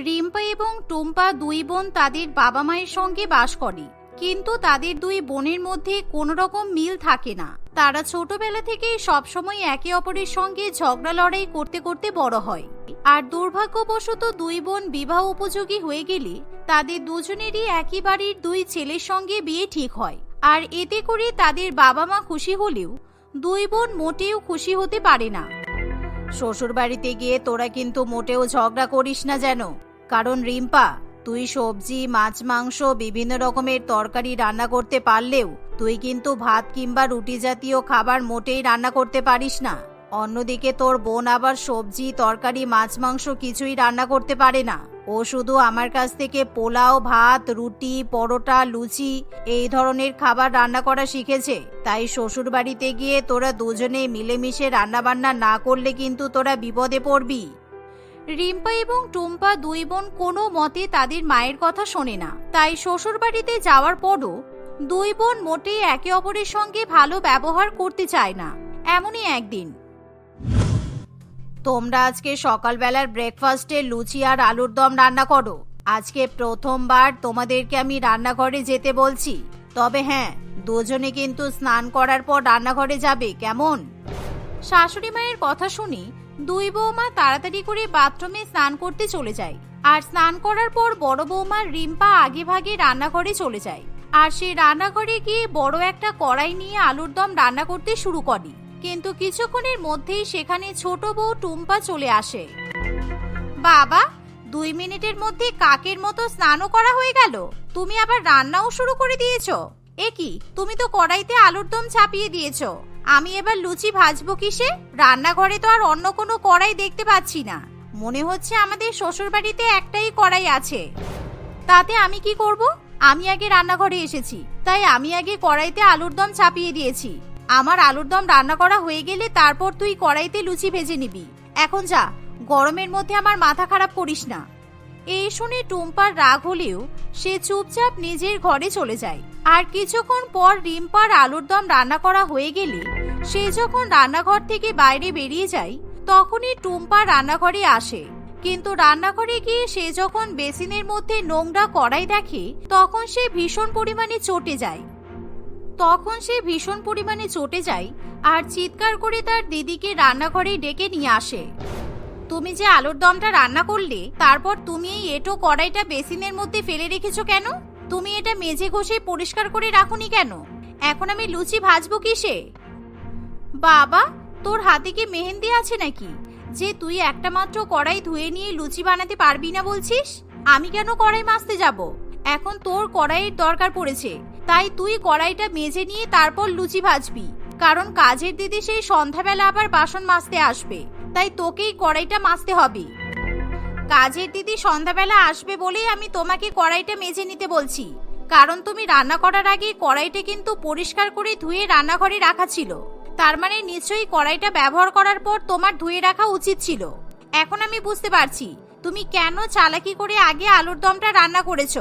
রিম্পা এবং টুম্পা দুই বোন তাদের বাবা মায়ের সঙ্গে বাস করে। কিন্তু তাদের দুই বোনের মধ্যে কোনো রকম মিল থাকে না। তারা ছোটবেলা থেকেই সবসময় একে অপরের সঙ্গে ঝগড়া লড়াই করতে করতে বড় হয়। আর দুর্ভাগ্যবশত দুই বোন বিবাহ উপযোগী হয়ে গেলে তাদের দুজনেরই একই বাড়ির দুই ছেলের সঙ্গে বিয়ে ঠিক হয়। আর এতে করে তাদের বাবা মা খুশি হলেও দুই বোন মোটেও খুশি হতে পারে না। শ্বশুর বাড়িতে গিয়ে তোরা কিন্তু মোটেও ঝগড়া করিস না যেন। কারণ রিম্পা, তুই সবজি, মাছ, মাংস, বিভিন্ন রকমের তরকারি রান্না করতে পারলেও তুই কিন্তু ভাত কিংবা রুটি জাতীয় খাবার মোটেই রান্না করতে পারিস না। অন্যদিকে তোর বোন আবার সবজি, তরকারি, মাছ, মাংস কিছুই রান্না করতে পারে না। ও শুধু আমার কাছ থেকে পোলাও, ভাত, রুটি, পরোটা, লুচি এই ধরনের খাবার রান্না করা শিখেছে। তাই শ্বশুর বাড়িতে গিয়ে তোরা দুজনে মিলেমিশে রান্না বান্না না করলে কিন্তু তোরা বিপদে পড়বি। রিম্পা এবং টুম্পা দুই বোন কোনো মতে তাদের মায়ের কথা শোনে না। তাই শ্বশুর বাড়িতে যাওয়ার পরও দুই বোন মোটেই একে অপরের সঙ্গে ভালো ব্যবহার করতে চায় না। এমনই একদিন। তোমরা আজকে সকালবেলার ব্রেকফাস্টে লুচি আর আলুর দম রান্না করো। আজকে প্রথমবার তোমাদেরকে আমি রান্নাঘরে যেতে বলছি। তবে হ্যাঁ দুজনে কিন্তু স্নান করার পর রান্নাঘরে যাবে, কেমন? শাশুড়ি মায়ের কথা শুনি দুই বৌমা তাড়াতাড়ি করে বাথরুমে স্নান করতে চলে যায়। আর স্নান করার পর বড় বৌমা রিম্পা আগে ভাগে রান্নাঘরে চলে যায়। আর সে রান্নাঘরে গিয়ে বড় একটা কড়াই নিয়ে আলুর দম রান্না করতে শুরু করে। কিন্তু কিছুক্ষণের মধ্যেই সেখানে ছোট বউ টুম্পা চলে আসে। বাবা, দুই মিনিটের মধ্যে কাকের মতো স্নানও করা হয়ে গেল? তুমি আবার রান্নাও শুরু করে দিয়েছ? এ কি তুমি তো কড়াইতে আলুর দম ছাপিয়ে দিয়েছ। আমি এবার লুচি ভাজবো কিসে? রান্নাঘরে তো আর অন্য কোনো কড়াই দেখতে পাচ্ছি না। মনে হচ্ছে আমাদের শ্বশুর বাড়িতে একটাই কড়াই আছে। তাতে আমি কি করব? আমি আগে রান্নাঘরে এসেছি। তাই আমি আগে কড়াইতে আলুর দম চাপিয়ে দিয়েছি। আমার আলুর দম রান্না করা হয়ে গেলে তারপর তুই কড়াইতে লুচি ভেজে নিবি। এখন যা, গরমের মধ্যে আমার মাথা খারাপ করিস না। এই শুনে টুম্পার রাগ হলেও সে চুপচাপ নিজের ঘরে চলে যায়। আর কিছুক্ষণ পর রিম্পার আলুর দম রান্না করা হয়ে গেলে সে যখন রান্নাঘর থেকে বাইরে বেরিয়ে যায়, তখনই টুম্পা রান্নাঘরে আসে। কিন্তু রান্নাঘরে গিয়ে সে যখন বেসিনের মধ্যে নোংরা কড়াই দেখে, তখন সে ভীষণ পরিমাণে চটে যায়। তখন সে ভীষণ পরিমাণে চটে যায় আর চিৎকার করে তার দিদিকে রান্নাঘরে ডেকে নিয়ে আসে। তুমি যে আলুর দমটা রান্না করলে, তারপর তুমি এই এটো কড়াইটা বেসিনের মধ্যে ফেলে রেখেছো কেন? তুমি এটা মেঝে ঘষে পরিষ্কার করে রাখুনি কেন? এখন আমি লুচি ভাজবো কিসে? বাবা, তোর হাতে কি মেহেন্দি আছে নাকি? যে তুই একটা মাত্র কড়াই ধুয়ে নিয়ে লুচি বানাতে পারবি না বলছিস? আমি কেন কড়াই মাজতে যাব? এখন তোর কড়াইয়ের দরকার পড়েছে। তাই তুই কড়াইটা মেজে নিয়ে তারপর লুচি ভাজবি। কারণ কাজের দিদি সেই সন্ধ্যাবেলা আবার বাসন মাজতে আসবে। তাই তোকেই কড়াইটা মাজতে হবে। কাজের দিদি সন্ধ্যাবেলা আসবে বলেই আমি তোমাকে কড়াইটা মেজে নিতে বলছি। কারণ তুমি রান্না করার আগে কড়াইটা কিন্তু পরিষ্কার করে ধুয়ে রান্নাঘরে রাখা ছিল। তার মানে নিশ্চয়ই কড়াইটা ব্যবহার করার পর তোমার ধুয়ে রাখা উচিত ছিল। এখন আমি বুঝতে পারছি, তুমি কেন চালাকি করে আগে আলুর দমটা রান্না করেছ,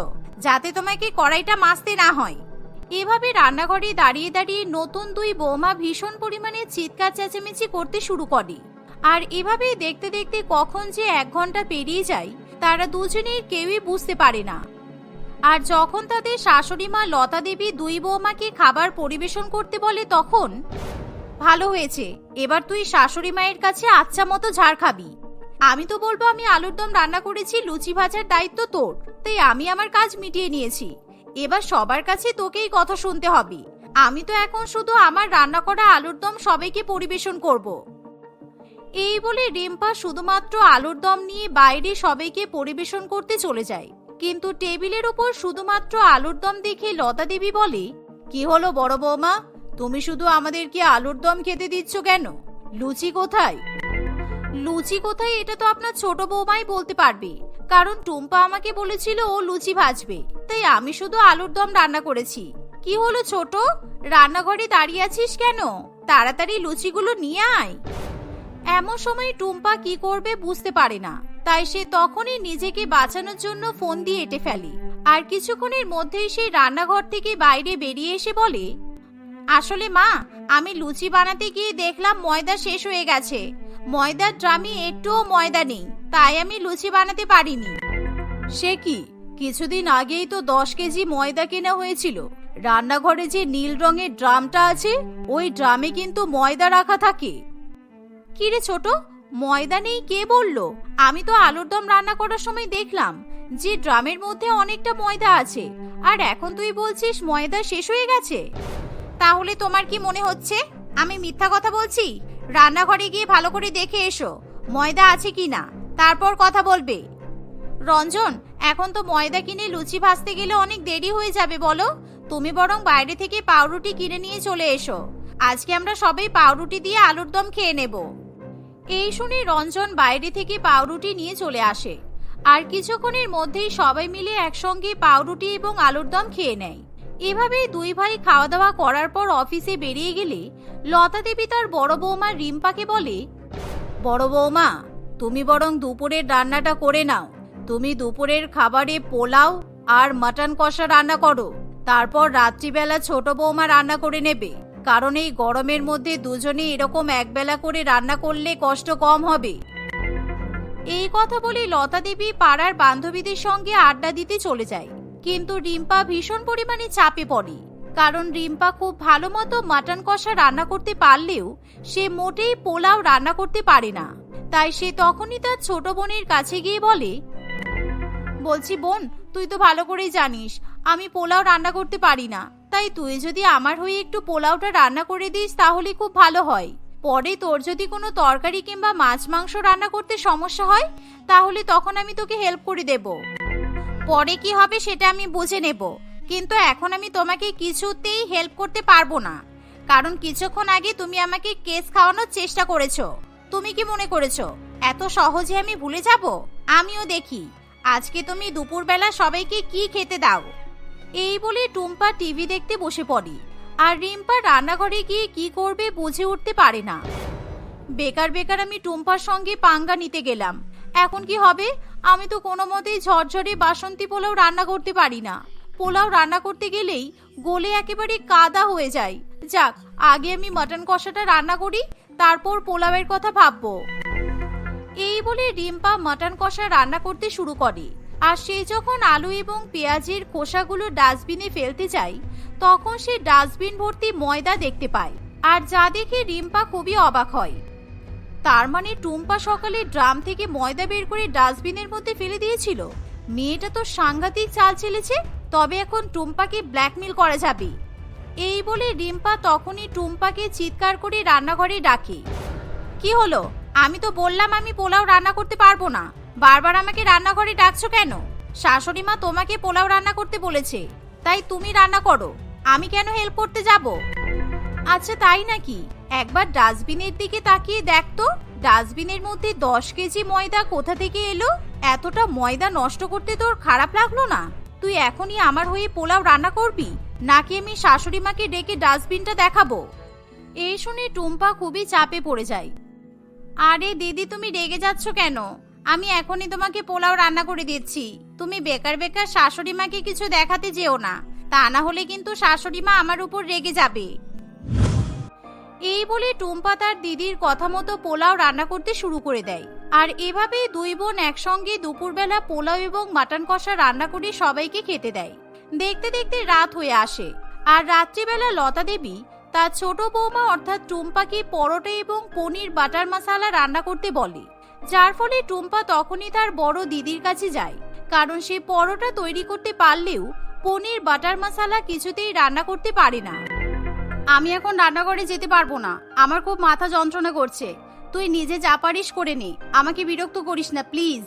যাতে তোমাকে কড়াইটা মাজতে না হয়। এভাবে রান্নাঘরে দাঁড়িয়ে দাঁড়িয়ে নতুন দুই বৌমা ভীষণ পরিমাণে চিৎকার চেঁচামেচি করতে শুরু করে। আর এভাবেই দেখতে দেখতে কখন যে এক ঘণ্টা পেরিয়ে যায়, তারা দুজনেই কেউই বুঝতে পারে না। আর যখন তাদের শাশুড়ি মা লতা দেবী দুই বৌমাকে খাবার পরিবেশন করতে বলে তখন, ভালো হয়েছে, এবার তুই শাশুড়ি মায়ের কাছে আচ্ছা মতো ঝাড় খাবি। আমি তো বলব আমি আলুর দম রান্না করেছি, লুচি ভাজার দায়িত্ব তোর, তাই আমি আমার কাজ মিটিয়ে নিয়েছি। এবার সবার কাছে তোকেই কথা শুনতে হবে। আমি তো এখন শুধু আমার রান্না করা আলুর দম সবাইকে পরিবেশন করব। এই বলে রিম্পা শুধুমাত্র আলুর দম নিয়ে বাইরে সবাইকে পরিবেশন করতে চলে যায়। কিন্তু টেবিলের উপর শুধুমাত্র আলুর দম দেখে লতা দেবী বলে, কি হলো বড় বৌমা? তুমি শুধু আমাদেরকে আলুর দম খেতে দিচ্ছ কেন? লুচি কোথায়? লুচি কোথায় এটা তো আপনার ছোট বৌমাই বলতে পারবে। কারণ টুম্পা আমাকে বলেছিল ও লুচি ভাজবে। তাই আমি শুধু আলুর দম রান্না করেছি। কি হলো ছোট? রান্নাঘরে দাঁড়িয়ে আছিস কেন? তাড়াতাড়ি লুচিগুলো নিয়ে আয়। এমন সময় টুম্পা কি করবে বুঝতে পারে না। তাই সে তখনই নিজেকে বাঁচানোর জন্য ফোন দিয়ে এঁটে ফেলে। আর কিছুক্ষণের মধ্যেই সে রান্নাঘর থেকে বাইরে বেরিয়ে এসে বলে, আসলে মা, আমি লুচি বানাতে গিয়ে দেখলাম ময়দা শেষ হয়ে গেছে। ময়দার ড্রামে একটুও ময়দা নেই, তাই আমি লুচি বানাতে পারিনি। সে কি? কিছুদিন আগেই তো দশ কেজি ময়দা কেনা হয়েছিল। রান্নাঘরে যে নীল রঙের ড্রামটা আছে, ওই ড্রামে কিন্তু ময়দা রাখা থাকে। কিরে ছোট, ময়দা নেই কে বলল? আমি তো আলুর দম রান্না করার সময় দেখলাম যে ড্রামের মধ্যে অনেকটা ময়দা আছে, আর এখন তুই বলছিস ময়দা শেষ হয়ে গেছে? তাহলে তোমার কি মনে হচ্ছে? আমি মিথ্যা কথা বলছি? রান্নাঘরে গিয়ে ভালো করে দেখে এসো, ময়দা আছে কি না। তারপর কথা বলবে। রঞ্জন, এখন তো ময়দা কিনে লুচি ভাজতে গেলে অনেক দেরি হয়ে যাবে বলো। তুমি বরং বাইরে থেকে পাউরুটি কিনে নিয়ে চলে এসো। আজকে আমরা সবাই পাউরুটি দিয়ে আলুর দম খেয়ে নেব। এই শুনে রঞ্জন বাইরে থেকে পাউরুটি নিয়ে চলে আসে। আর কিছুক্ষণের মধ্যেই সবাই মিলে একসঙ্গে পাউরুটি এবং আলুর দম খেয়ে নেয়। এভাবেই দুই ভাই খাওয়া দাওয়া করার পর অফিসে বেরিয়ে গেলে লতা দেবী তার বড় বৌমা রিম্পাকে বলে, বড় বৌমা, তুমি বরং দুপুরের রান্নাটা করে নাও। তুমি দুপুরের খাবারে পোলাও আর মাটন কষা রান্না করো। তারপর রাত্রিবেলা ছোট বৌমা রান্না করে নেবে। কারণ এই গরমের মধ্যে দুজনে এরকম একবেলা করে রান্না করলে কষ্ট কম হবে। এই কথা বলে লতা দেবী পাড়ার বান্ধবীদের সঙ্গে আড্ডা দিতে চলে যায়। কিন্তু রিম্পা ভীষণ পরিমাণে চাপে পড়ে। কারণ রিম্পা খুব ভালো মতো মাটন কষা রান্না করতে পারলেও সে মোটেই পোলাও রান্না করতে পারে না। তাই সে তখনই তার ছোট বোনের কাছে গিয়ে বলে, বলছি বোন, তুই তো ভালো করেই জানিস, আমি পোলাও রান্না করতে পারি না। তাই তুই যদি আমার হয়ে একটু পোলাওটা রান্না করে দিস তাহলে খুব ভালো হয়। পরে তোর যদি কোনো তরকারি কিংবা মাছ মাংস রান্না করতে সমস্যা হয়, তাহলে তখন আমি তোকে হেল্প করে দেব। পরে কি হবে সেটা আমি বুঝে নেব। কিন্তু এখন আমি তোমাকে কিছুতেই হেল্প করতে পারব না। কারণ কিছুক্ষণ আগে তুমি আমাকে কেস খাওয়ানোর চেষ্টা করেছ। তুমি কি মনে করেছ, এত সহজে আমি ভুলে যাব? আমিও দেখি। আজকে তুমি দুপুরবেলা সবাইকে কি খেতে দাও? এই বলে টুম্পা টিভি দেখতে বসে পড়ে। আর রিম্পা রান্নাঘরে গিয়ে কি করবে বুঝে উঠতে পারে না। বেকার বেকার আমি টুম্পার সঙ্গে পাঙ্গা নিতে গেলাম। এখন কি হবে? আমি তো কোনো মতেই ঝরঝরে বাসন্তী পোলাও রান্না করতে পারি না। পোলাও রান্না করতে গেলেই গোলে একেবারে কাদা হয়ে যায়। যাক, আগে আমি মটন কষাটা রান্না করি, তারপর পোলাওয়ের কথা ভাববো। এই বলে রিম্পা মটন কষা রান্না করতে শুরু করে। আর সে যখন আলু এবং পেঁয়াজের খোসাগুলো ডাস্টবিনে ফেলতে যায়, তখন সে ডাস্টবিন ভর্তি ময়দা দেখতে পায়। আর যা দেখে রিম্পা খুবই অবাক হয়। তার মানে টুম্পা সকালে ড্রাম থেকে ময়দা বের করে ডাস্টবিনের মধ্যে ফেলে দিয়েছিল। মেয়েটা তো সাংঘাতিক চাল চেলেছে, তবে এখন টুম্পাকে ব্ল্যাকমেল করা যাবে। এই বলে রিম্পা তখনই টুম্পাকে চিৎকার করে রান্নাঘরে ডাকে। কি হলো? আমি তো বললাম আমি পোলাও রান্না করতে পারব না। বারবার আমাকে রান্নাঘরে ডাকছো কেন? শাশুড়ি মা তোমাকে পোলাও রান্না করতে বলেছে। তাই তুমি রান্না করো। আমি কেন হেল্প করতে যাব? আচ্ছা তাই নাকি? একবার ডাস্টবিনের দিকে তাকিয়ে দেখ তো। ডাস্টবিনের মধ্যে দশ কেজি ময়দা কোথা থেকে এলো? এতটা ময়দা নষ্ট করতে তোর খারাপ লাগল না? তুই এখনই আমার হয়ে পোলাও রান্না করবি? নাকি আমি শাশুড়ি মাকে ডেকে ডাস্টবিনটা দেখাবো? এই শুনে টুম্পা খুবই চাপে পড়ে যায়। আরে দিদি, তুমি রেগে যাচ্ছ কেন? আমি এখনই তোমাকে পোলাও রান্না করে দিচ্ছি। তুমি বেকার বেকার শাশুড়ি মাকে কিছু দেখাতে যেও না। তা না হলে কিন্তু শাশুড়ি মা আমার উপর রেগে যাবে। এই বলে টুম্পা তার দিদির কথা মতো পোলাও রান্না করতে শুরু করে দেয়। আর এভাবেই দুই বোন একসঙ্গে দুপুরবেলা পোলাও এবং মাটন কষা রান্না করে সবাইকে খেতে দেয়। দেখতে দেখতে রাত হয়ে আসে। আর রাত্রিবেলা লতা দেবী, তার ছোট বৌমা অর্থাৎ টুম্পাকে পরোটা এবং পনির বাটার মশালা রান্না করতে বলে। যার ফলে টুম্পা তখনই তার বড় দিদির কাছে যায়। কারণ সে পরোটা তৈরি করতে পারলেও পনির বাটার মশালা কিছুতেই রান্না করতে পারে না। আমি এখন রান্নাঘরে যেতে পারব না। আমার খুব মাথা যন্ত্রণা করছে। তুই নিজে যা পারিস করে নে। আমাকে বিরক্ত করিস না, প্লিজ।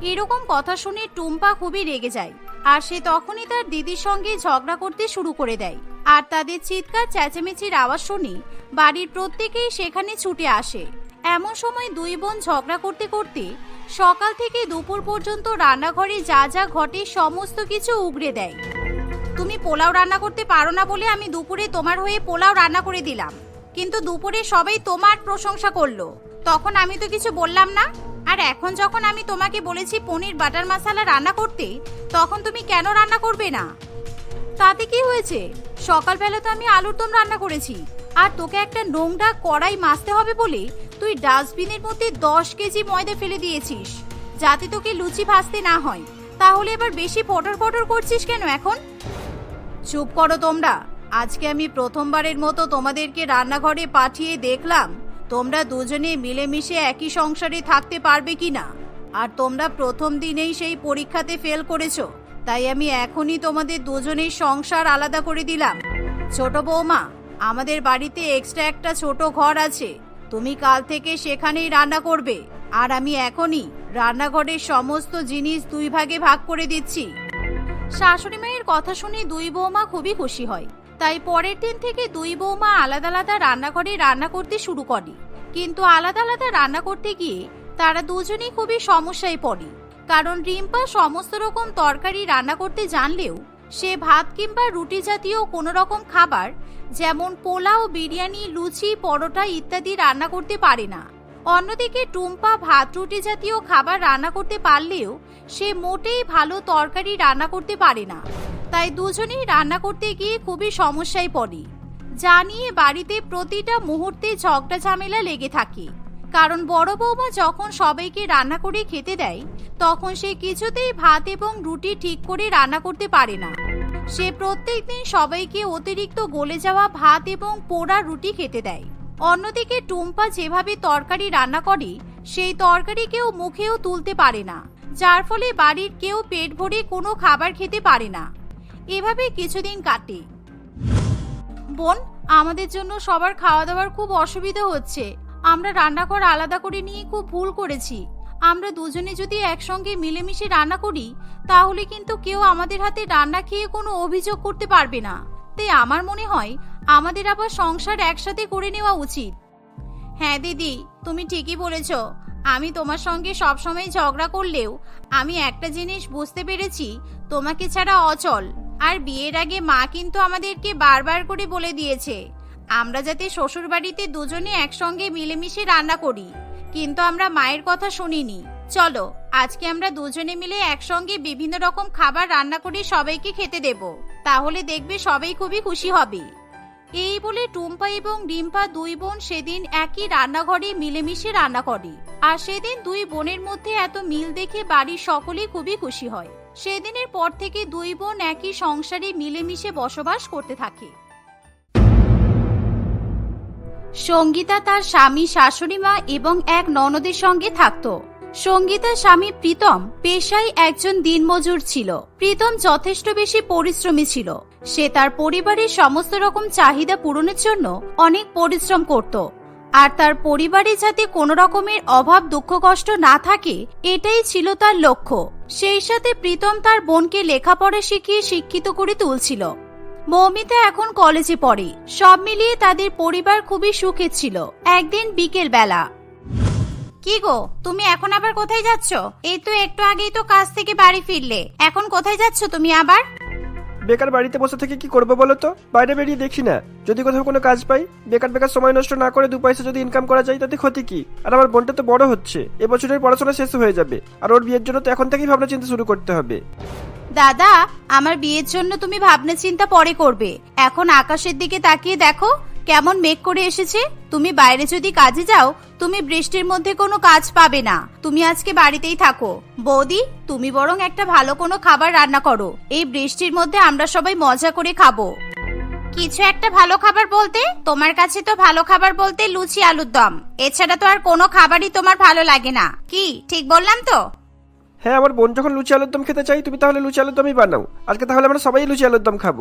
এরকম কথা শুনে টুম্পা খুবই রেগে যায়। আর সে তখনই তার দিদির সঙ্গে ঝগড়া করতে শুরু করে দেয়। আর তাদের চিৎকার, চেঁচামেচির আওয়াজ শুনে বাড়ির প্রত্যেকেই সেখানে ছুটে আসে। এমন সময় দুই বোন ঝগড়া করতে করতে সকাল থেকে দুপুর পর্যন্ত রান্নাঘরে যা যা ঘটে সমস্ত কিছু উগড়ে দেয়। পোলাও রান্না করতে পারো না বলে আমি দুপুরে তোমার হয়ে পোলাও রান্না করে দিলাম। কিন্তু দুপুরে সবাই তোমার প্রশংসা করল। তখন আমি তো কিছু বললাম না। আর এখন যখন আমি তোমাকে বলেছি পনির বাটার মশলা রান্না করতে, তখন তুমি কেন রান্না করবে না? তাতে কি হয়েছে? সকালবেলা তো আমি আলুর দম রান্না করেছি। আর তোকে একটা নোংরা কড়াই মাজতে হবে বলে তুই ডাস্টবিনের মধ্যে দশ কেজি ময়দা ফেলে দিয়েছিস। যাতে তোকে লুচি ভাজতে না হয়। তাহলে এবার বেশি পটর পটর করছিস কেন এখন? চুপ করো তোমরা। আজকে আমি প্রথমবারের মতো তোমাদেরকে রান্নাঘরে পাঠিয়ে দেখলাম, তোমরা দুজনে মিলেমিশে একই সংসারে থাকতে পারবে কি না আর তোমরা প্রথম দিনেই সেই পরীক্ষাতে ফেল করেছ, তাই আমি এখনই তোমাদের দুজনের সংসার আলাদা করে দিলাম। ছোট বৌমা, আমাদের বাড়িতে এক্সট্রা একটা ছোট ঘর আছে, তুমি কাল থেকে সেখানেই রান্না করবে। আর আমি এখনই রান্নাঘরের সমস্ত জিনিস দুই ভাগে ভাগ করে দিচ্ছি। শাশুড়ি মায়ের কথা শুনে দুই বৌমা খুবই খুশি হয়। তাই পরের দিন থেকে দুই বৌমা আলাদা আলাদা রান্নাঘরে রান্না করতে শুরু করে। কিন্তু আলাদা আলাদা রান্না করতে গিয়ে তারা দুজনেই খুবই সমস্যায় পড়ে। কারণ রিম্পা সমস্ত রকম তরকারি রান্না করতে জানলেও সে ভাত কিংবা রুটি জাতীয় কোনো রকম খাবার, যেমন পোলাও, বিরিয়ানি, লুচি, পরোটা ইত্যাদি রান্না করতে পারে না। অন্যদিকে টুম্পা ভাত রুটি জাতীয় খাবার রান্না করতে পারলেও সে মোটেই ভালো তরকারি রান্না করতে পারে না। তাই দুজনেই রান্না করতে গিয়ে খুবই সমস্যায় পড়ে। যা নিয়ে বাড়িতে প্রতিটা মুহূর্তে ঝগড়া ঝামেলা লেগে থাকে। কারণ বড় বৌমা যখন সবাইকে রান্না করে খেতে দেয়, তখন সে কিছুতেই ভাত এবং রুটি ঠিক করে রান্না করতে পারে না। সে প্রত্যেকদিন সবাইকে অতিরিক্ত গলে যাওয়া ভাত এবং পোড়া রুটি খেতে দেয়। অন্যদিকে টুম্পা যেভাবে তরকারি রান্না করে, সেই তরকারি কেউ মুখেও তুলতে পারে না। যার ফলে বাড়ির কেউ পেট ভরে কোনো খাবার খেতে পারে না। এভাবে কিছুদিন কাটে। বোন, আমাদের জন্য সবার খাওয়া দাওয়ার খুব অসুবিধা হচ্ছে। আমরা রান্নাঘর আলাদা করে নিয়ে খুব ভুল করেছি। আমরা দুজনে যদি একসঙ্গে মিলেমিশে রান্না করি, তাহলে কিন্তু কেউ আমাদের হাতে রান্না খেয়ে কোনো অভিযোগ করতে পারবে না। তাই আমার মনে হয়, আমাদের আবার সংসার একসাথে করে নেওয়া উচিত। হ্যাঁ দিদি, তুমি ঠিকই বলেছ। আমি তোমার সঙ্গে সবসময় ঝগড়া করলেও আমি একটা জিনিস বুঝতে পেরেছি, তোমাকে ছাড়া অচল। আর বিয়ের আগে মা কিন্তু আমাদেরকে বারবার করে বলে দিয়েছে, আমরা যাতে শ্বশুর বাড়িতে দুজনে একসঙ্গে মিলেমিশে রান্না করি। কিন্তু আমরা মায়ের কথা শুনিনি। চলো, আজকে আমরা দুজনে মিলে একসঙ্গে বিভিন্ন রকম খাবার রান্না করে সবাইকে খেতে দেব। তাহলে দেখবে সবাই খুবই খুশি হবে। এই বলে টুম্পা এবং ডিম্পা দুই বোন সেদিন একই রান্নাঘরে মিলেমিশে রান্না করে। আর সেদিন দুই বোনের মধ্যে এত মিল দেখে বাড়ির সকলেই খুবই খুশি হয়। সেদিনের পর থেকে দুই বোন একই সংসারে মিলেমিশে বসবাস করতে থাকে। সঙ্গীতা তার স্বামী, শাশুড়ি মা এবং এক ননদের সঙ্গে থাকত। সঙ্গীতার স্বামী প্রীতম পেশায় একজন দিনমজুর ছিল। প্রীতম যথেষ্ট বেশি পরিশ্রমী ছিল। সে তার পরিবারের সমস্ত রকম চাহিদা পূরণের জন্য অনেক পরিশ্রম করত। আর তার পরিবারে যাতে কোনো রকমের অভাব, দুঃখ, কষ্ট না থাকে, এটাই ছিল তার লক্ষ্য। সেই সাথে প্রীতম তার বোনকে লেখাপড়া শিখিয়ে শিক্ষিত করে তুলছিল। মৌমিতা এখন কলেজে পড়ে। সব মিলিয়ে তাদের পরিবার খুবই সুখে ছিল। একদিন বিকেল বেলা কি গো তুমি এখন আবার কোথায় যাচ্ছ? এই তো একটু আগেই তো কাজ থেকে বাড়ি ফিরলে। এখন কোথায় যাচ্ছ তুমি আবার? বেকার বাড়িতে বসে থেকে কি করব বলো তো? বাইরে বেরিয়ে দেখি না। যদি কোথাও কোনো কাজ পাই বেকার বেকার সময় নষ্ট না করে দু পয়সা যদি ইনকাম করা যায় তাতে ক্ষতি কি? আর আমার বোনটা তো বড় হচ্ছে। এবছরের পড়াশোনা শেষ হয়ে যাবে। আর ওর বিয়ের জন্য তো এখন থেকেই ভাবনা চিন্তা শুরু করতে হবে। দাদা আমার বিয়ের জন্য তুমি ভাবনা চিন্তা পরে করবে। এখন আকাশের দিকে তাকিয়ে দেখো কেমন মেঘ করে এসেছে? তুমি বাইরে যদি কাজে যাও, তুমি বৃষ্টির মধ্যে কোনো কাজ পাবে না। তুমি আজকে বাড়িতেই থাকো। বৌদি, তুমি বরং একটা ভালো কোনো খাবার রান্না করো। এই বৃষ্টির মধ্যে আমরা সবাই মজা করে খাব। কিছু একটা ভালো খাবার বলতে? তোমার কাছে তো ভালো খাবার বলতে লুচি আলুর দম। এছাড়া তো আর কোনো খাবারই তোমার ভালো লাগে না। কি, ঠিক বললাম তো? হ্যাঁ আমার বোন যখন লুচি আলুর দম খেতে চাই, তুমি তাহলে লুচি আলুর দমই বানাও। আজকে তাহলে আমরা সবাই লুচি আলুর দম খাব।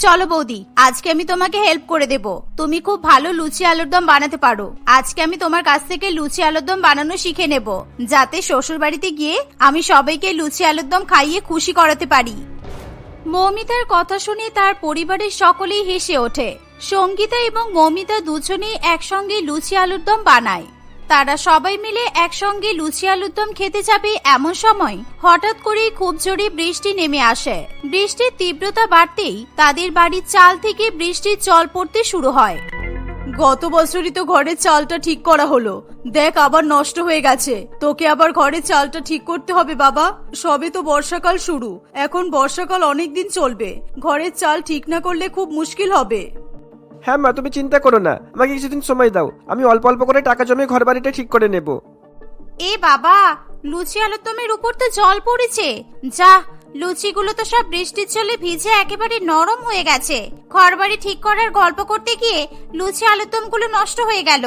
চলো বৌদি, আজকে আমি তোমাকে হেল্প করে দেব। তুমি খুব ভালো লুচি আলুর দম বানাতে পারো। আজকে আমি তোমার কাছ থেকে লুচি আলুর দম বানানো শিখে নেব, যাতে শ্বশুর বাড়িতে গিয়ে আমি সবাইকে লুচি আলুর দম খাইয়ে খুশি করাতে পারি। মৌমিতার কথা শুনে তার পরিবারের সকলেই হেসে ওঠে। সঙ্গীতা এবং মৌমিতা দুজনেই একসঙ্গে লুচি আলুর দম বানায়। তারা সবাই মিলে একসঙ্গে লুচি আলুর দম খেতে যাবে এমন সময় হঠাৎ করেই খুব জোরে বৃষ্টি নেমে আসে। বৃষ্টির তীব্রতা বাড়তেই তাদের বাড়ির চাল থেকে বৃষ্টির জল পড়তে শুরু হয়। গত বছরই তো ঘরের চালটা ঠিক করা হলো। দেখ আবার নষ্ট হয়ে গেছে। তোকে আবার ঘরের চালটা ঠিক করতে হবে বাবা। সবে তো বর্ষাকাল শুরু। এখন বর্ষাকাল অনেক দিন চলবে। ঘরের চাল ঠিক না করলে খুব মুশকিল হবে। হ্যাঁ মা, তুমি চিন্তা করো না। আমাকে কিছুদিন সময় দাও। আমি অল্প অল্প করে টাকা জমিয়ে ঘর বাড়িটা ঠিক করে নেব। এ বাবা, লুচি আলুরদমের উপর তো জল পড়েছে। যা, লুচিগুলো তো সব বৃষ্টির জলে ভিজে একেবারে নরম হয়ে গেছে। ঘরবাড়ি ঠিক করার গল্প করতে গিয়ে লুচি আলুরদমগুলো নষ্ট হয়ে গেল।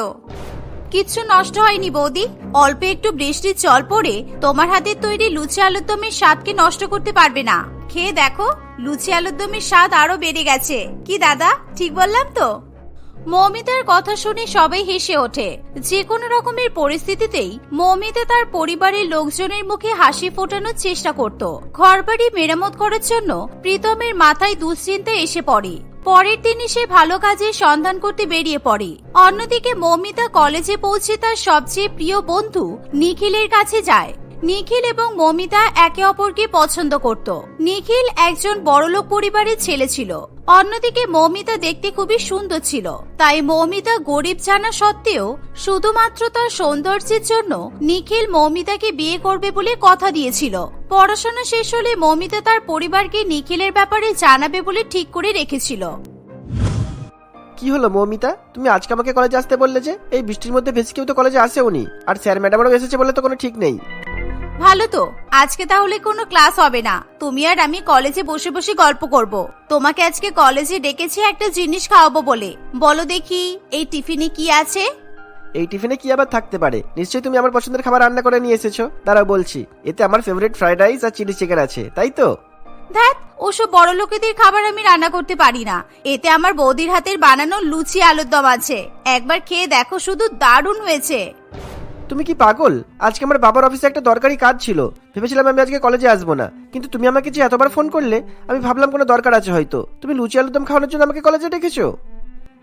কিচ্ছু নষ্ট হয়নি বৌদি। অল্প একটু বৃষ্টির জল পড়ে তোমার হাতের তৈরি লুচি আলুর আলুরদমের স্বাদকে নষ্ট করতে পারবে না। খেয়ে দেখো, লুচি আলুরদমের স্বাদ আরও বেড়ে গেছে। কি দাদা, ঠিক বললাম তো? মৌমিতার কথা শুনে সবাই হেসে ওঠে। যে কোনো রকমের পরিস্থিতিতেই মৌমিতা তার পরিবারের লোকজনের মুখে হাসি ফোটানোর চেষ্টা করত। ঘরবাড়ি মেরামত করার জন্য প্রীতমের মাথায় দুশ্চিন্তা এসে পড়ে। পরের দিনই সে ভালো কাজের সন্ধান করতে বেরিয়ে পড়ে। অন্যদিকে মৌমিতা কলেজে পৌঁছে তার সবচেয়ে প্রিয় বন্ধু নিখিলের কাছে যায়। নিখিল এবং মমিতা একে অপরকে পছন্দ করত। নিখিল একজন বড়লোক পরিবারের ছেলে ছিল। অন্যদিকে মৌমিতা দেখতে খুবই সুন্দর ছিল। তাই মৌমিতা গরিব জানা সত্ত্বেও শুধুমাত্র তার সৌন্দর্যের জন্য নিখিল মৌমিতাকে বিয়ে করবে বলে কথা দিয়েছিল। পড়াশোনা শেষ হলে মৌমিতা তার পরিবারকে নিখিলের ব্যাপারে জানাবে বলে ঠিক করে রেখেছিল। কি হলো মৌমিতা? তুমি আজকে আমাকে কলেজে আসতে বললে যে? এই বৃষ্টির মধ্যে ভেসে কেউ তো কলেজে আসেওনি। আর স্যার ম্যাডামরাও এসেছে বলে তো কোনো ঠিক নেই। ভালো তো। আজকে তাহলে কোনো ক্লাস হবে না। তুমি আর আমি কলেজে বসে বসে গল্প করব। তোমাকে আজকে কলেজে ডেকেছি একটা জিনিস খাওয়াবো বলে। বলো দেখি এই টিফিনে কি আছে? এই টিফিনে কি আবার থাকতে পারে? নিশ্চয়ই তুমি আমার পছন্দের খাবার রান্না করে নিয়ে এসেছ। দাঁড়াও বলছি এতে আমার ফেভারিট ফ্রাইড রাইস আর চিলি চিকেন আছে তাই তো? ধ্যাত ওসব বড় লোকেদের খাবার আমি রান্না করতে পারি না। এতে আমার বৌদির হাতের বানানো লুচি আলুর দম আছে। একবার খেয়ে দেখো শুধু দারুণ হয়েছে। তুমি কি পাগল? আজকে আমার বাবার অফিসে একটা দরকারি কাজ ছিল। ভেবেছিলাম আমি আজকে কলেজে আসব না। কিন্তু তুমি আমাকে যে এতবার ফোন করলে আমি ভাবলাম কোনো দরকার আছে হয়তো। তুমি লুচি আলুদম খাওয়ানোর জন্য আমাকে কলেজে ডেকেছো?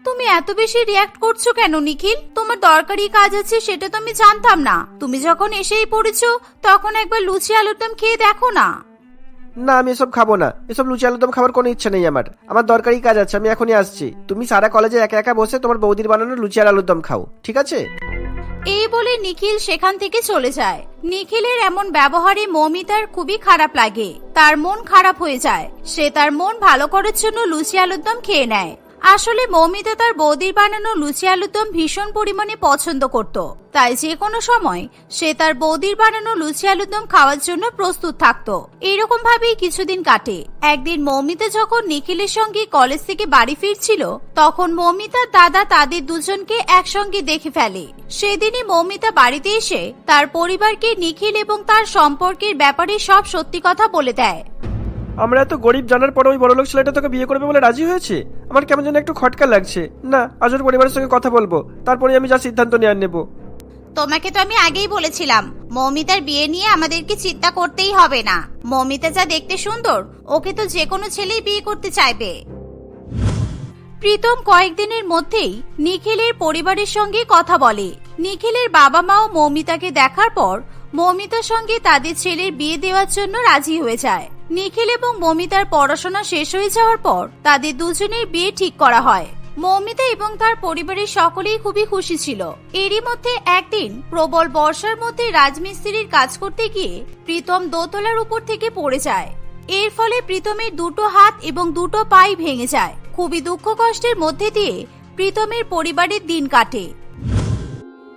তুমি এত বেশি রিয়াক্ট করছ কেন নিখিল? তোমার দরকারি কাজ আছে সেটা তো আমি জানতাম না। তুমি যখন এসেই পড়েছো তখন একবার লুচি আলুর দম খেয়ে দেখো না। না আমি এসব খাব না। এসব লুচি আলুদম খাবার কোনো ইচ্ছা নেই আমার। আমার দরকারি কাজ আছে আমি এখনই আসছি। তুমি সারা কলেজে একা একা বসে তোমার বৌদির বানানো লুচি আর আলুর দম খাও ঠিক আছে? এই বলে নিখিল সেখান থেকে চলে যায়। নিখিলের এমন ব্যবহারে মমিতার খুবই খারাপ লাগে। তার মন খারাপ হয়ে যায়। সে তার মন ভালো করার জন্য লুচি আলুর দম খেয়ে নেয়। আসলে মৌমিতা তার বৌদির বানানো লুচি আলুর দম ভীষণ পরিমাণে পছন্দ করত। তাই যে কোনো সময় সে তার বৌদির বানানো লুচি আলুর দম খাওয়ার জন্য প্রস্তুত থাকত। এরকম ভাবেই কিছুদিন কাটে। একদিন মৌমিতা যখন নিখিলের সঙ্গে কলেজ থেকে বাড়ি ফিরছিল, তখন মৌমিতার দাদা তাদের দুজনকে একসঙ্গে দেখে ফেলে। সেদিনই মৌমিতা বাড়িতে এসে তার পরিবারকে নিখিল এবং তার সম্পর্কের ব্যাপারে সব সত্যি কথা বলে দেয়। আমরা এত গরিব জানার পরে ওই বড়লোক ছেলেটা তোকে বিয়ে করবে বলে রাজি হয়েছে? আমার কেমন যেন একটু খটকা লাগছে। না, আজ ওর পরিবারের সঙ্গে কথা বলব। তারপরে আমি যা সিদ্ধান্ত নেওয়ার নেব। তোমাকে তো আমি আগেই বলেছিলাম, মৌমিতার বিয়ে নিয়ে আমাদেরকে চিন্তা করতেই হবে না। মৌমিতা যা দেখতে সুন্দর, ওকে তো যে কোনো ছেলেই বিয়ে করতে চাইবে। প্রীতম কয়েকদিনের মধ্যেই নিখিলের পরিবারের সঙ্গে কথা বলে। নিখিলের বাবা মাও মৌমিতাকে দেখার পর মৌমিতার সঙ্গে তাদের ছেলের বিয়ে দেওয়ার জন্য রাজি হয়ে যায়। নিখিল এবং মৌমিতার পড়াশোনা শেষ হয়ে যাওয়ার পর তাদের দুজনের বিয়ে ঠিক করা হয়। মৌমিতা এবং তার পরিবারের সকলেই খুবই খুশি ছিল। এরই মধ্যে একদিন প্রবল বর্ষার মধ্যে রাজমিস্ত্রির কাজ করতে গিয়ে প্রীতম দোতলার উপর থেকে পড়ে যায়। এর ফলে প্রীতমের দুটো হাত এবং দুটো পাই ভেঙে যায়। খুবই দুঃখ কষ্টের মধ্যে দিয়ে প্রীতমের পরিবারের দিন কাটে।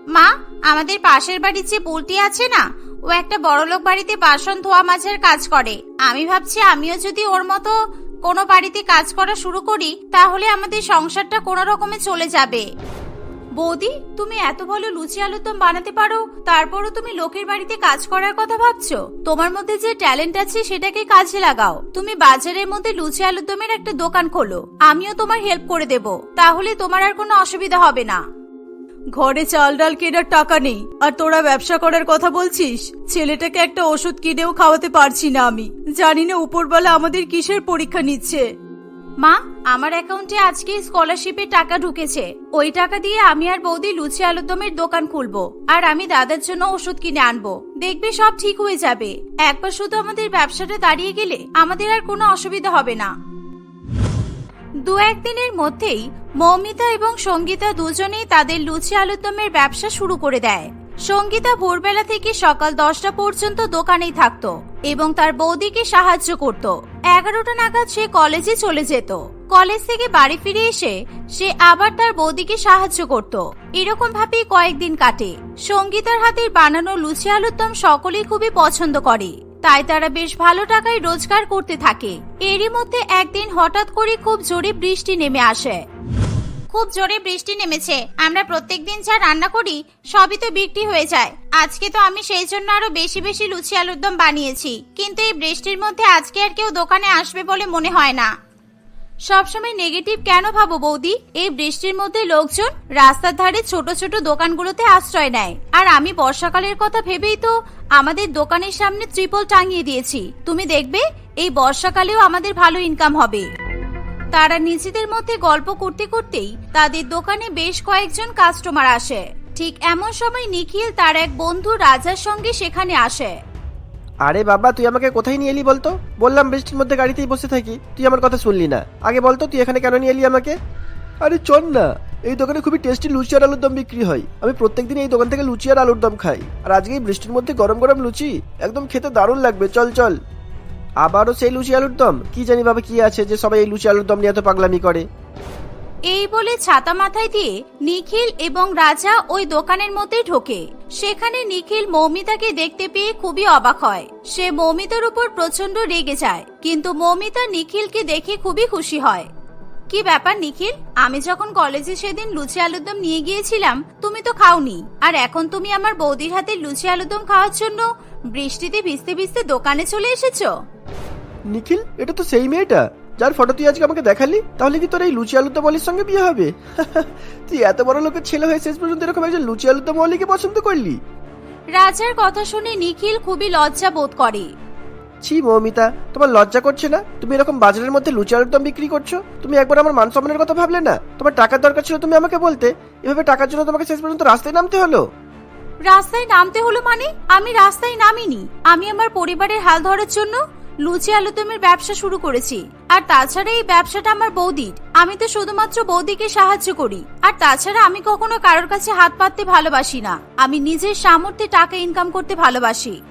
মা, আমাদের পাশের বাড়ির যে বুলটি আছে না ও একটা বড়লোক বাড়িতে বাসন ধোয়া মাঝের কাজ করে। আমি ভাবছি আমিও যদি ওর মতো কোনো বাড়িতে কাজ করা শুরু করি, তাহলে আমাদের সংসারটা কোনো রকমে চলে যাবে। বৌদি, তুমি এত ভালো লুচি আলুর দম বানাতে পারো, তারপরও তুমি লোকের বাড়িতে কাজ করার কথা ভাবছ? তোমার মধ্যে যে ট্যালেন্ট আছে, সেটাকে কাজে লাগাও। তুমি বাজারের মধ্যে লুচি আলুর দমের একটা দোকান খোলো। আমিও তোমার হেল্প করে দেব। তাহলে তোমার আর কোনো অসুবিধা হবে না। ঘরে চাল ডাল কেনার টাকা নেই। আর তোরা ব্যবসা করার কথা বলছিস? ছেলেটাকে একটা ওষুধ কিনেও খাওয়াতে পারছি না আমি। জানি না উপরবেলা আমাদের কিসের পরীক্ষা নিচ্ছে। মা, আমার অ্যাকাউন্টে আজকে স্কলারশিপের টাকা ঢুকেছে। ওই টাকা দিয়ে আমি আর বৌদি লুচি আলুদমের দোকান খুলবো। আর আমি দাদার জন্য ওষুধ কিনে আনব। দেখবে সব ঠিক হয়ে যাবে। একবার শুধু আমাদের ব্যবসাটা দাঁড়িয়ে গেলে আমাদের আর কোনো অসুবিধা হবে না। দু একদিনের মধ্যেই মৌমিতা এবং সঙ্গীতা দুজনেই তাদের লুচি আলুদমের ব্যবসা শুরু করে দেয়। সঙ্গীতা ভোরবেলা থেকে সকাল দশটা পর্যন্ত দোকানেই থাকতো এবং তার বৌদিকে সাহায্য করত। এগারোটা নাগাদ সে কলেজে চলে যেত। কলেজ থেকে বাড়ি ফিরে এসে সে আবার তার বৌদিকে সাহায্য করত। এরকম ভাবেই কয়েকদিন কাটে। সঙ্গীতার হাতের বানানো লুচি আলুর দম সকলেই খুবই পছন্দ করে। তাই তারা বেশ ভালো টাকায় রোজগার করতে থাকে। এরই মধ্যে একদিন হঠাৎ করে খুব জোরে বৃষ্টি নেমে আসে। খুব জোরে বৃষ্টি নেমেছে। আমরা প্রত্যেক দিন যা রান্না করি, সবই তো বিক্রি হয়ে যায়। আজকে তো আমি সেই জন্য আরও বেশি বেশি লুচি আলুর দম বানিয়েছি। কিন্তু এই বৃষ্টির মধ্যে আজকে আর কেউ দোকানে আসবে বলে মনে হয় না। সবসময় নেগেটিভ কেন ভাবো বৌদি? এই বৃষ্টির মধ্যে লোকজন রাস্তার ধারে ছোট ছোট দোকানগুলোতে আশ্রয় নেয়। আর আমি বর্ষাকালের কথা ভেবেই তো আমাদের দোকানের সামনে ত্রিপল টাঙিয়ে দিয়েছি। তুমি দেখবে, এই বর্ষাকালেও আমাদের ভালো ইনকাম হবে। তারা নিজেদের মধ্যে গল্প করতে করতেই তাদের দোকানে বেশ কয়েকজন কাস্টমার আসে। ঠিক এমন সময় নিখিল তার এক বন্ধু রাজার সঙ্গে সেখানে আসে। আরে বাবা তুই আমাকে কোথায় নিয়ে এলি বলতো? বললাম বৃষ্টির মধ্যে গাড়িতেই বসে থাকি। তুই আমার কথা শুনলি না। আগে বলতো তুই এখানে কেন নিয়ে এলি আমাকে? আরে চল না। এই দোকানে খুবই টেস্টি লুচি আর আলুর দম বিক্রি হয়। আমি প্রত্যেক দিন এই দোকান থেকে লুচি আর আলুর দম খাই। আর আজকে এই বৃষ্টির মধ্যে গরম গরম লুচি একদম খেতে দারুণ লাগবে। চল চল। আবারও সেই লুচি আলুর দম? কি জানি বাবা কি আছে যে সবাই এই লুচি আলুর দম নিয়ে এত পাগলামি করে? এই বলে ছাতা মাথায় দিয়ে নিখিল এবং রাজা ওই দোকানের মধ্যে ঢোকে। সেখানে নিখিল মৌমিতাকে দেখতে পেয়ে খুবই অবাক হয়। সে মৌমিতার উপর প্রচণ্ড রেগে যায়, কিন্তু মৌমিতা নিখিলকে দেখে খুবই খুশি হয়। কি ব্যাপার নিখিল? আমি যখন কলেজে সেদিন লুচি আলুদম নিয়ে গিয়েছিলাম, তুমি তো খাওনি। আর এখন তুমি আমার বৌদির হাতে লুচি আলুদম খাওয়ার জন্য বৃষ্টিতে ভিজতে ভিজতে দোকানে চলে এসেছ? নিখিল, এটা তো সেই মেয়েটা। যার ফটো তুই আজকে আমাকে দেখালি তাহলে কি তোর এই লুচি আলুর দম অলির সঙ্গে বিয়ে হবে? তুই এত বড় লোকের ছেলে হয়ে শেষ পর্যন্ত এরকম একজন লুচি আলুর দম অলিকে পছন্দ করলি? রাজার কথা শুনে নিখিল খুবই লজ্জা বোধ করে। ছি মৌমিতা তোমার লজ্জা করছে না? তুমি এরকম বাজারের মধ্যে লুচি আলুর দম বিক্রি করছ? তুমি একবার আমার মান সম্মানের কথা ভাবলে না? তোমার টাকার দরকার ছিল তুমি আমাকে বলতে এভাবে টাকার জন্য তোমাকে শেষ পর্যন্ত রাস্তায় নামতে হলো? রাস্তায় নামতে হলো মানে? আমি রাস্তায় নামিনি। আমি আমার পরিবারের হাল ধরার জন্য লুচি আলুদমের ব্যবসা শুরু করেছি। আর তাছাড়া এই ব্যবসাটা আমার বৌদির। আমি তো শুধুমাত্র বৌদিকে সাহায্য করি। আর তাছাড়া আমি কখনো কারোর কাছে হাত পাততে ভালোবাসি না। আমি নিজের সামর্থ্যে টাকা ইনকাম করতে ভালোবাসি।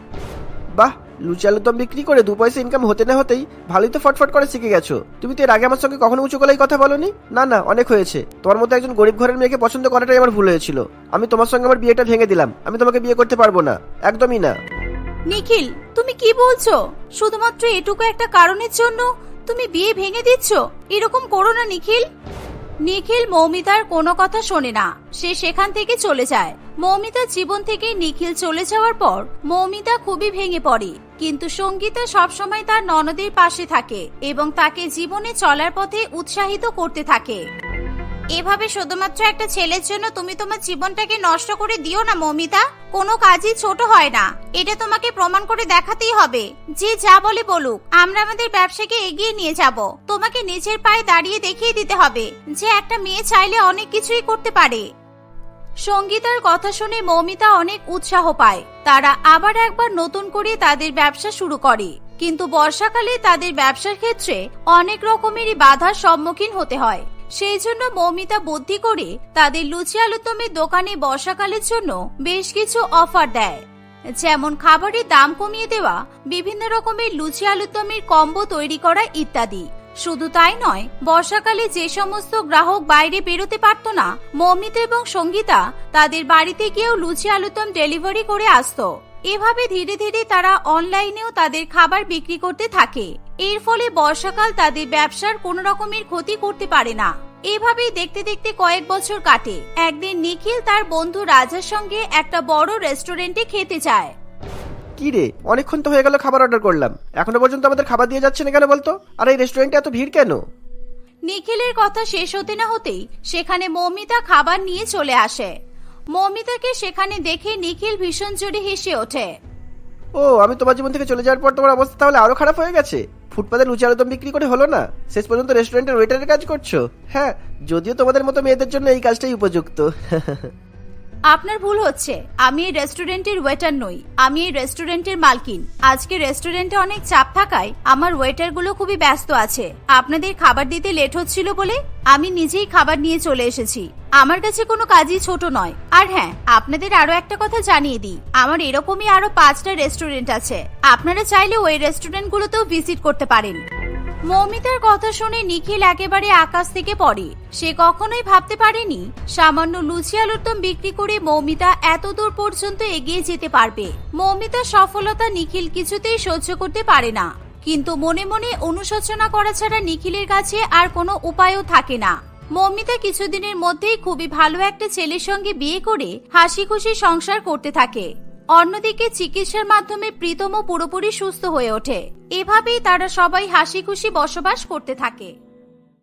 বাহ, লুচি আলুর দম বিক্রি করে দু পয়সা ইনকাম হতে না হতেই ভালোই তো ফটফট করে শিখে গেছো। তুমি তো এর আগে আমার সঙ্গে কখনো উঁচু গলায় কথা বলনি? না না, অনেক হয়েছে। তোমার মতো একজন গরিব ঘরের মেয়েকে পছন্দ করাটাই আমার ভুল হয়েছিল। আমি তোমার সঙ্গে আমার বিয়েটা ভেঙে দিলাম। আমি তোমাকে বিয়ে করতে পারব না। একদমই না। নিখিল, তুমি কি বলছো? শুধুমাত্র এটুকু একটা কারণের জন্য তুমি বিয়ে ভেঙে দিচ্ছ? এরকম করো না, নিখিল। নিখিল মৌমিতার কোনো কথা শোনে না। সে সেখান থেকে চলে যায়। মৌমিতার জীবন থেকে নিখিল চলে যাওয়ার পর মৌমিতা খুবই ভেঙে পড়ে। কিন্তু সঙ্গীতা সবসময় তার ননদের পাশে থাকে এবং তাকে জীবনে চলার পথে উৎসাহিত করতে থাকে। এভাবে শুধুমাত্র একটা ছেলের জন্য তুমি তোমার জীবনটাকে নষ্ট করে দিও না, মমিতা। কোনো কাজই ছোট হয় না। এটা তোমাকে প্রমাণ করে দেখাতেই হবে। যে যা বলে বলুক, আমরা আমাদের ব্যবসাকে এগিয়ে নিয়ে যাব। তোমাকে নিজের পায়ে দাঁড়িয়ে দেখিয়ে দিতে হবে যে একটা মেয়ে চাইলে অনেক কিছুই করতে পারে। সঙ্গীতার কথা শুনে মৌমিতা অনেক উৎসাহ পায়। তারা আবার একবার নতুন করে তাদের ব্যবসা শুরু করে। কিন্তু বর্ষাকালে তাদের ব্যবসার ক্ষেত্রে অনেক রকমেরই বাধার সম্মুখীন হতে হয়। সেই জন্য মৌমিতা বুদ্ধি করে তাদের লুচি আলুদমের দোকানে বর্ষাকালের জন্য বেশ কিছু অফার দেয়। যেমন খাবারের দাম কমিয়ে দেওয়া, বিভিন্ন রকমের লুচি আলুদমের কম্বো তৈরি করা ইত্যাদি। শুধু তাই নয়, বর্ষাকালে যে সমস্ত গ্রাহক বাইরে বেরোতে পারতো না, মৌমিতা এবং সঙ্গীতা তাদের বাড়িতে গিয়েও লুচি আলুদম ডেলিভারি করে আসতো। এভাবে ধীরে ধীরে তারা অনলাইনেও তাদের খাবার বিক্রি করতে থাকে। এর ফলে বর্ষাকাল তাদের ব্যবসার কোনো রকমের ক্ষতি করতে পারে না। এভাবেই দেখতে দেখতে কয়েক বছর কাটে। একদিন নিখিল তার বন্ধু রাজার সঙ্গে একটা বড় রেস্টুরেন্টে খেতে যায়। কি রে? অনেকক্ষণ তো হয়ে গেল খাবার অর্ডার করলাম। এখনও পর্যন্ত আমাদের খাবার দিয়ে যাচ্ছে না কেন বলতো? আর এই রেস্টুরেন্টে এত ভিড় কেন? নিখিলের কথা শেষ হতে না হতেই সেখানে মৌমিতা খাবার নিয়ে চলে আসে। মৌমিতাকে সেখানে দেখে নিখিল ভীষণ জোরে হেসে ওঠে। ও আমি তোমার জীবন থেকে চলে যাওয়ার পর তোমার অবস্থা তাহলে আরও খারাপ হয়ে গেছে? ফুটপাতে লুচি আলুদম বিক্রি করে হলো না? শেষ পর্যন্ত রেস্টুরেন্টের ওয়েটারের কাজ করছ? হ্যাঁ যদিও তোমাদের মতো মেয়েদের জন্য এই কাজটাই উপযুক্ত। আপনার ভুল হচ্ছে। আমি এই রেস্টুরেন্টের ওয়েটার নই। আমি এই রেস্টুরেন্টের মালকিন। আজকে রেস্টুরেন্টে অনেক চাপ থাকায় আমার ওয়েটারগুলো খুবই ব্যস্ত আছে। আপনাদের খাবার দিতে লেট হচ্ছিল বলে আমি নিজেই খাবার নিয়ে চলে এসেছি। আমার কাছে কোনো কাজই ছোট নয়। আর হ্যাঁ আপনাদের আরও একটা কথা জানিয়ে দিই। আমার এরকমই আরও পাঁচটা রেস্টুরেন্ট আছে। আপনারা চাইলে ওই রেস্টুরেন্টগুলোতেও ভিজিট করতে পারেন। মৌমিতার কথা শুনে নিখিল একেবারে আকাশ থেকে পড়ে। সে কখনোই ভাবতে পারেনি, সামান্য লুচি আলুর দম বিক্রি করে মৌমিতা এত দূর পর্যন্ত এগিয়ে যেতে পারবে। মৌমিতার সফলতা নিখিল কিছুতেই সহ্য করতে পারে না। কিন্তু মনে মনে অনুশোচনা করা ছাড়া নিখিলের কাছে আর কোনো উপায়ও থাকে না। মৌমিতা কিছুদিনের মধ্যেই খুবই ভালো একটা ছেলের সঙ্গে বিয়ে করে হাসি খুশি সংসার করতে থাকে। অন্যদিকে চিকিৎসার মাধ্যমে প্রীতমও পুরোপুরি সুস্থ হয়ে ওঠে। এভাবেই তারা সবাই হাসি খুশি বসবাস করতে থাকে।